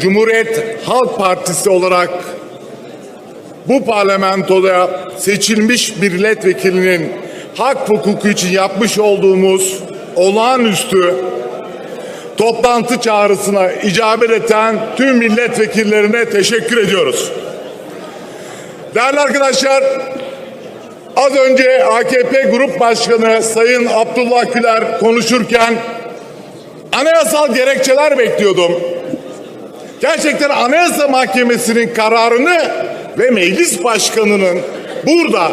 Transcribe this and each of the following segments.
Cumhuriyet Halk Partisi olarak bu parlamentoda seçilmiş milletvekilinin hak hukuku için yapmış olduğumuz olağanüstü toplantı çağrısına icabet eden tüm milletvekillerine teşekkür ediyoruz. Değerli arkadaşlar, az önce AKP Grup Başkanı Sayın Abdullah Güler konuşurken anayasal gerekçeler bekliyordum. Gerçekten Anayasa Mahkemesi'nin kararını ve meclis başkanının burada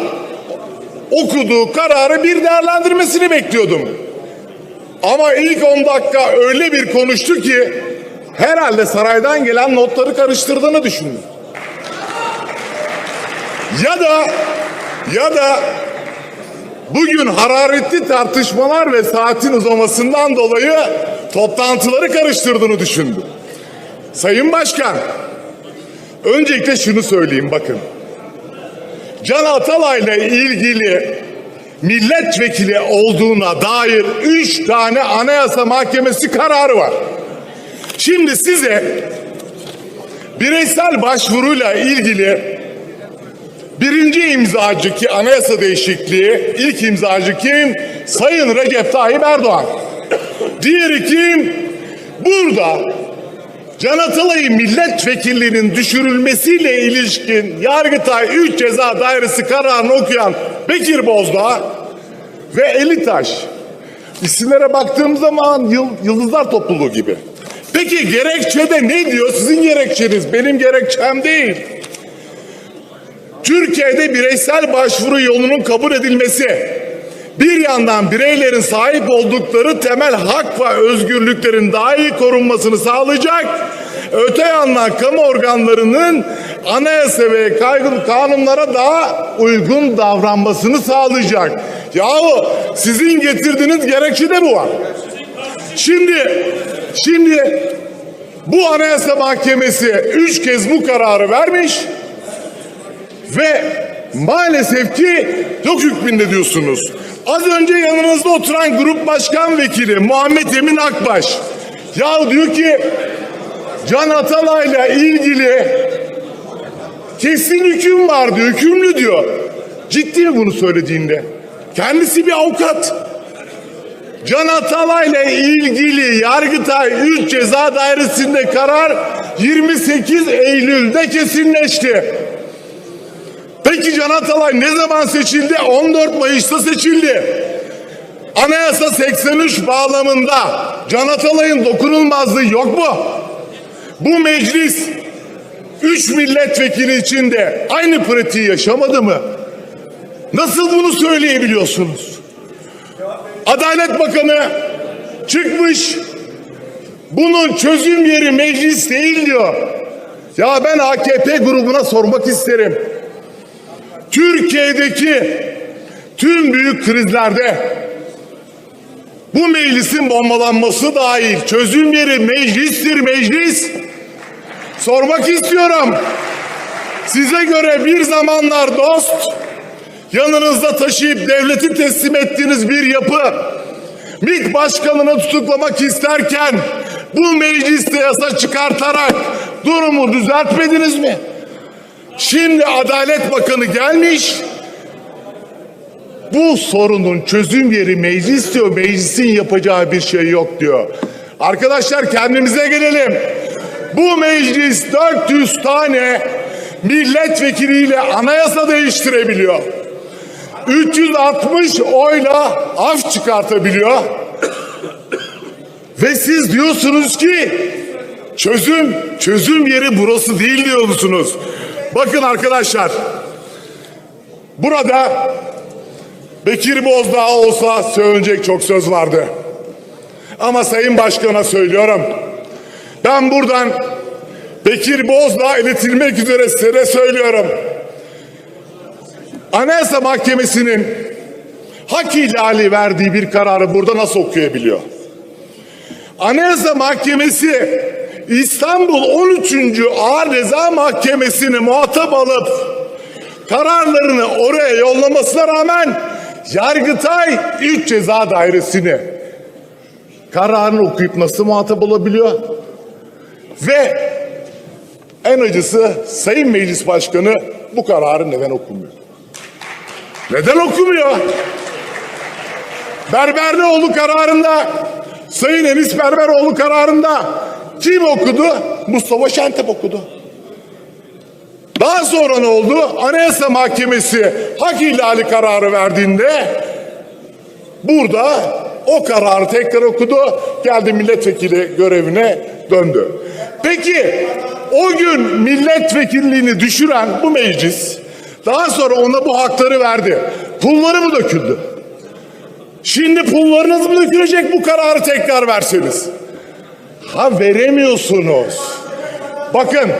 okuduğu kararı bir değerlendirmesini bekliyordum. Ama ilk 10 dakika öyle bir konuştu ki herhalde saraydan gelen notları karıştırdığını düşündüm. Ya da ya da bugün hararetli tartışmalar ve saatin uzamasından dolayı toplantıları karıştırdığını düşündüm. Sayın Başkan, öncelikle şunu söyleyeyim bakın. Can Atalay'la ilgili milletvekili olduğuna dair üç tane anayasa mahkemesi kararı var. Şimdi size bireysel başvuruyla ilgili birinci imzacı ki anayasa değişikliği ilk imzacı kim? Sayın Recep Tayyip Erdoğan. Diğeri kim? Burada Can Atalay'ın milletvekilliğinin düşürülmesiyle ilişkin Yargıtay 3 Ceza Dairesi kararını okuyan Bekir Bozdağ ve Elitaş. İsimlere baktığım zaman yıl- yıldızlar topluluğu gibi. Peki gerekçede ne diyor? Sizin gerekçeniz, benim gerekçem değil. Türkiye'de bireysel başvuru yolunun kabul edilmesi, bir yandan bireylerin sahip oldukları temel hak ve özgürlüklerin daha iyi korunmasını sağlayacak, öte yandan kamu organlarının anayasa ve kanunlara daha uygun davranmasını sağlayacak. Yahu sizin getirdiğiniz gerekçe de bu var. Şimdi, şimdi bu anayasa mahkemesi üç kez bu kararı vermiş ve maalesef ki yok hükmünde diyorsunuz. Az önce yanınızda oturan grup başkan vekili Muhammed Emin Akbaş ya diyor ki Can Atalay'la ilgili kesin hüküm var diyor, hükümlü diyor. Ciddi mi bunu söylediğinde? Kendisi bir avukat. Can Atalay'la ilgili Yargıtay 3 Ceza Dairesi'nde karar 28 Eylül'de kesinleşti. Peki Can Atalay ne zaman seçildi? 14 Mayıs'ta seçildi. Anayasa 83 bağlamında Can Atalay'ın dokunulmazlığı yok mu? Bu meclis 3 milletvekili içinde aynı pratiği yaşamadı mı? Nasıl bunu söyleyebiliyorsunuz? Adalet Bakanı çıkmış bunun çözüm yeri meclis değil diyor. Ya ben AKP grubuna sormak isterim. Türkiye'deki tüm büyük krizlerde bu meclisin bombalanması dahil çözüm yeri meclistir meclis. Sormak istiyorum. Size göre bir zamanlar dost, yanınızda taşıyıp devleti teslim ettiğiniz bir yapı, MİT başkanını tutuklamak isterken bu mecliste yasa çıkartarak durumu düzeltmediniz mi? Şimdi Adalet Bakanı gelmiş. Bu sorunun çözüm yeri meclis diyor. Meclisin yapacağı bir şey yok diyor. Arkadaşlar kendimize gelelim. Bu meclis 400 tane milletvekiliyle anayasa değiştirebiliyor. 360 oyla af çıkartabiliyor. Ve siz diyorsunuz ki çözüm çözüm yeri burası değil diyor musunuz? Bakın arkadaşlar. Burada Bekir Bozdağ olsa söylenecek çok söz vardı. Ama Sayın Başkan'a söylüyorum. Ben buradan Bekir Bozdağ iletilmek üzere size söylüyorum. Anayasa Mahkemesi'nin hak ihlali verdiği bir kararı burada nasıl okuyabiliyor? Anayasa Mahkemesi İstanbul 13. Ağır Ceza Mahkemesi'ni muhatap alıp kararlarını oraya yollamasına rağmen Yargıtay 3 Ceza Dairesi'ni kararını okuyup nasıl muhatap olabiliyor? Ve En acısı Sayın Meclis Başkanı bu kararı neden okumuyor? Neden okumuyor? Berberlioğlu kararında, Sayın Enis Berberoğlu kararında kim okudu? Mustafa Şentep okudu. Daha sonra ne oldu? Anayasa Mahkemesi hak ihlali kararı verdiğinde burada o kararı tekrar okudu. Geldi milletvekili görevine döndü. Peki o gün milletvekilliğini düşüren bu meclis daha sonra ona bu hakları verdi. Pulları mı döküldü? Şimdi pullarınız mı dökülecek bu kararı tekrar verseniz? Ha veremiyorsunuz. Bakın,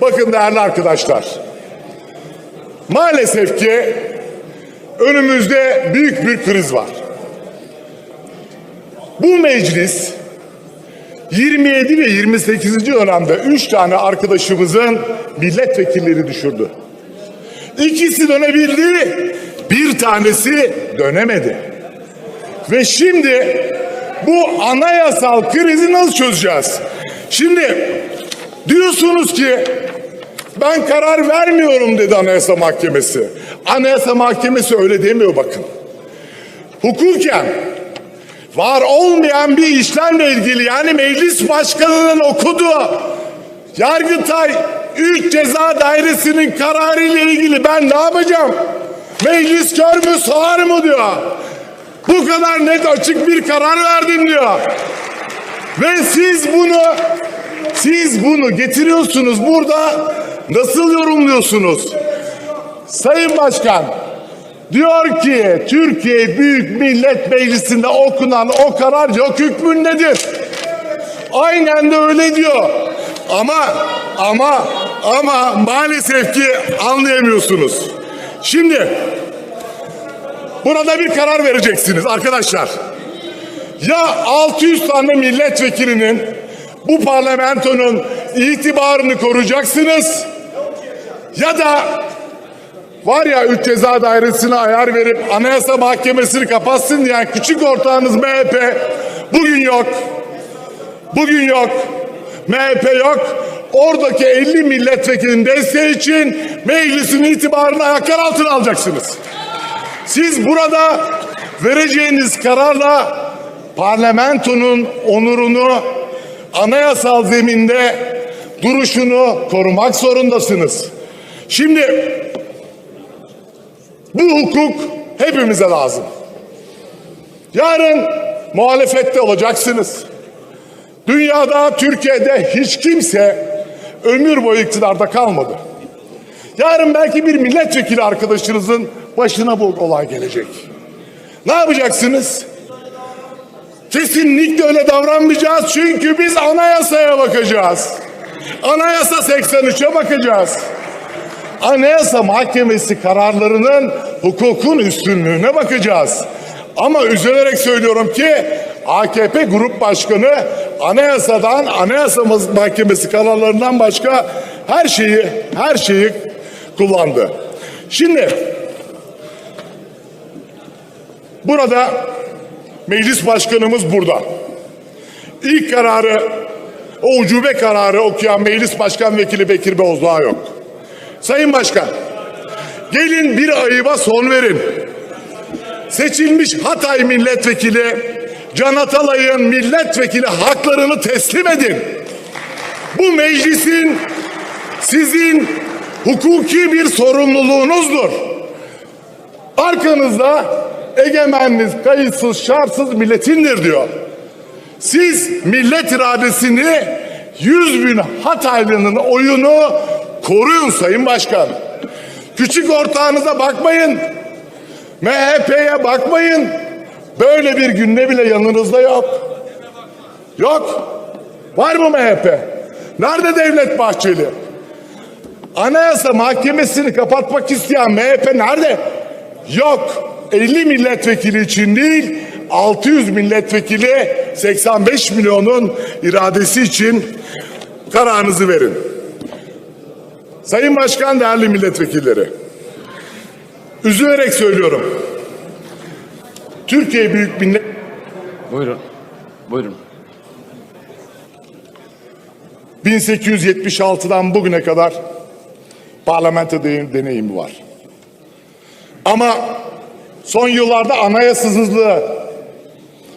bakın değerli arkadaşlar. Maalesef ki önümüzde büyük bir kriz var. Bu meclis 27 ve 28. dönemde 3 tane arkadaşımızın milletvekilleri düşürdü. İkisi dönebildi, bir tanesi dönemedi. Ve şimdi bu anayasal krizi nasıl çözeceğiz? Şimdi diyorsunuz ki ben karar vermiyorum dedi Anayasa Mahkemesi. Anayasa Mahkemesi öyle demiyor bakın. Hukuken var olmayan bir işlemle ilgili yani meclis başkanının okuduğu Yargıtay 3 Ceza Dairesi'nin kararı ile ilgili ben ne yapacağım? Meclis kör mü mı diyor. Bu kadar net açık bir karar verdim diyor. Ve siz bunu siz bunu getiriyorsunuz burada nasıl yorumluyorsunuz? Sayın Başkan diyor ki Türkiye Büyük Millet Meclisi'nde okunan o karar yok hükmündedir. Aynen de öyle diyor. Ama ama ama maalesef ki anlayamıyorsunuz. Şimdi burada bir karar vereceksiniz arkadaşlar. Ya 600 tane milletvekilinin bu parlamentonun itibarını koruyacaksınız ya da var ya 3 ceza dairesine ayar verip anayasa mahkemesini kapatsın diyen küçük ortağınız MHP bugün yok. Bugün yok. MHP yok. Oradaki 50 milletvekilinin desteği için meclisin itibarını ayaklar altına alacaksınız. Siz burada vereceğiniz kararla parlamentonun onurunu anayasal zeminde duruşunu korumak zorundasınız. Şimdi bu hukuk hepimize lazım. Yarın muhalefette olacaksınız. Dünyada, Türkiye'de hiç kimse ömür boyu iktidarda kalmadı. Yarın belki bir milletvekili arkadaşınızın başına bu olay gelecek. Ne yapacaksınız? Kesinlikle öyle davranmayacağız çünkü biz anayasaya bakacağız. Anayasa 83'e bakacağız. Anayasa Mahkemesi kararlarının hukukun üstünlüğüne bakacağız. Ama üzülerek söylüyorum ki AKP Grup Başkanı anayasadan, Anayasa Mahkemesi kararlarından başka her şeyi, her şeyi kullandı. Şimdi burada meclis başkanımız burada. İlk kararı, o ucube kararı okuyan meclis başkan vekili Bekir Bozdağ yok. Sayın Başkan, gelin bir ayıba son verin. Seçilmiş Hatay milletvekili Can Atalay'ın milletvekili haklarını teslim edin. Bu meclisin sizin hukuki bir sorumluluğunuzdur. Arkanızda egemeniniz kayıtsız şartsız milletindir diyor. Siz millet iradesini 100 bin Hataylı'nın oyunu koruyun Sayın Başkan. Küçük ortağınıza bakmayın. MHP'ye bakmayın. Böyle bir günde bile yanınızda yok. Yok. Var mı MHP? Nerede Devlet Bahçeli? Anayasa Mahkemesi'ni kapatmak isteyen MHP nerede? Yok. 50 milletvekili için değil, 600 milletvekili 85 milyonun iradesi için kararınızı verin. Sayın Başkan, değerli milletvekilleri. Üzülerek söylüyorum. Türkiye Büyük Millet Buyurun. Buyurun. 1876'dan bugüne kadar parlamento de- deneyimi var. Ama son yıllarda anayasasızlığı,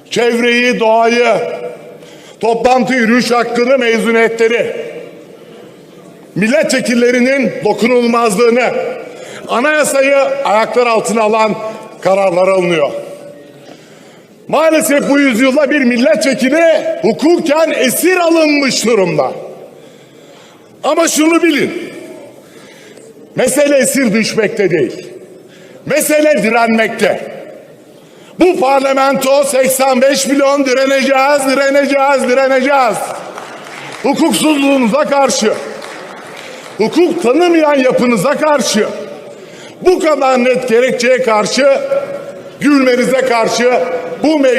çevreyi, doğayı, toplantı yürüyüş hakkını, mezuniyetleri, milletvekillerinin dokunulmazlığını, anayasayı ayaklar altına alan kararlar alınıyor. Maalesef bu yüzyılda bir milletvekili hukuken esir alınmış durumda. Ama şunu bilin. Mesele esir düşmekte değil. Mesele direnmekte. Bu parlamento 85 milyon direneceğiz, direneceğiz, direneceğiz. Hukuksuzluğunuza karşı, hukuk tanımayan yapınıza karşı, bu kadar net gerekçeye karşı, gülmenize karşı bu meclis